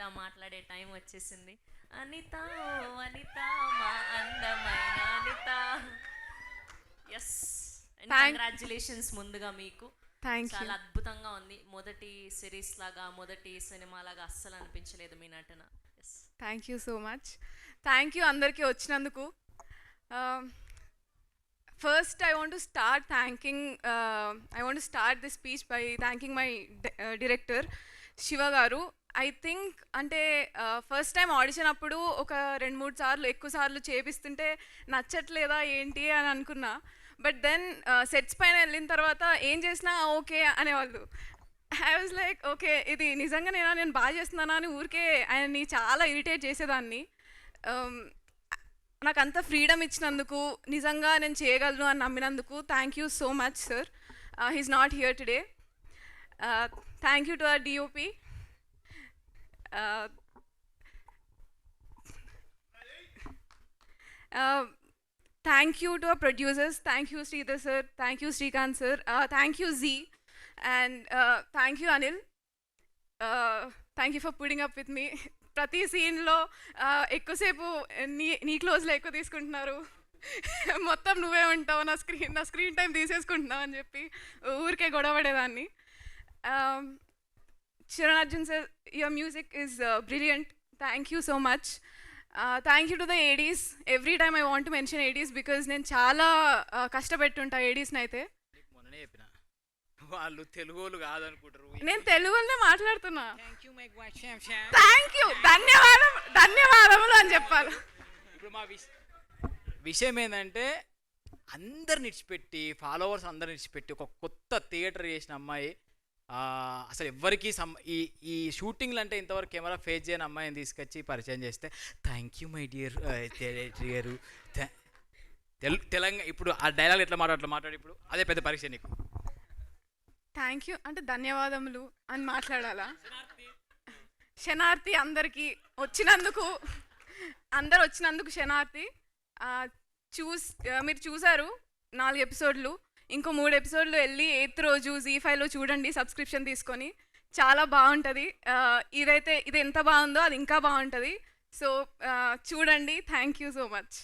అనిత మాట్లాడే టైం వచ్చేసింది. అనిత అనిత మా అందమైన అనిత. ఎస్ కంగ్రాచులేషన్స్ ముందుగా మీకు. చాలా అద్భుతంగా ఉంది. మొదటి సిరీస్ లాగా మొదటి సినిమా లాగా అస్సలు అనిపించలేదు మీ నటన. Thank you so much thank you అందరికీ వచ్చినందుకు. First I want to start thanking I want start the speech by thanking my director Shiva garu I think అంటే ఫస్ట్ టైం ఆడిషన్ అప్పుడు ఒక రెండు మూడు సార్లు ఎక్కువ సార్లు చేపిస్తుంటే నచ్చట్లేదా ఏంటి అని అనుకున్నా. బట్ దెన్ సెట్స్ పైన వెళ్ళిన తర్వాత ఏం చేసినా ఓకే అనేవాళ్ళు. ఐ వాజ్ లైక్ ఓకే ఇది నిజంగా నేను? నేను బాగా చేస్తున్నానా? అని ఊరికే ఆయన్ని చాలా ఇరిటేట్ చేసేదాన్ని. నాకు అంత ఫ్రీడమ్ ఇచ్చినందుకు నిజంగా నేను చేయగలను అని నమ్మినందుకు thank you so much sir he's not here today thank you to our DOP thank you to our producers thank you Sridhar sir thank you Srikanth sir thank you ji and thank you Anil thank you for putting up with me ప్రతి సీన్లో uh, ఎక్కువసేపు నీ నీ క్లోజ్లో ఎక్కువ తీసుకుంటున్నారు. మొత్తం నువ్వే ఉంటావు. నా స్క్రీన్ నా స్క్రీన్ టైం తీసేసుకుంటున్నావు అని చెప్పి ఊరికే గొడవపడేదాన్ని. Um, Arjun sir your music is brilliant thank you so much thank you to the ADs every time I want mention ADs because నేను చాలా uh, కష్టపెట్టుంటా ఏడీస్ని అయితే. మొన్ననే చెప్పిన. వాళ్ళు తెలుగోళ్ళు కాదనుకుంటారు. నేను తెలుగులోనే మాట్లాడుతున్నా. థ్యాంక్ యూ ధన్యవాదం ధన్యవాదములు అని చెప్పాలి. ఇప్పుడు మా విష విషయం ఏంటంటే అందరిని ఇడిచిపెట్టి ఫాలోవర్స్ అందరిని ఇడిచిపెట్టి ఒక కొత్త థియేటర్ చేసిన అమ్మాయి అసలు ఎవ్వరికీ సం ఈ ఈ షూటింగ్లు అంటే ఇంతవరకు కెమెరా ఫేస్ చేయని అమ్మాయిని తీసుకొచ్చి పరిచయం చేస్తే thank you my dear director తెలు తెలంగాణ ఇప్పుడు ఆ డైలాగ్ ఎట్లా మాట్లాడు అట్లా మాట్లాడు ఇప్పుడు. అదే పెద్ద పరీక్ష నీకు. థ్యాంక్ యూ అంటే ధన్యవాదములు అని మాట్లాడాలా? శనార్థి అందరికీ వచ్చినందుకు అందరు వచ్చినందుకు శనార్థి చూస్ మీరు చూసారు నాలుగు ఎపిసోడ్లు. ఇంకో మూడు ఎపిసోడ్లు వెళ్ళి ఎయిత్ రోజు జీ ఫైవ్లో చూడండి సబ్స్క్రిప్షన్ తీసుకొని. చాలా బాగుంటుంది. ఇదైతే ఇది ఎంత బాగుందో అది ఇంకా బాగుంటుంది. సో చూడండి. Thank you so much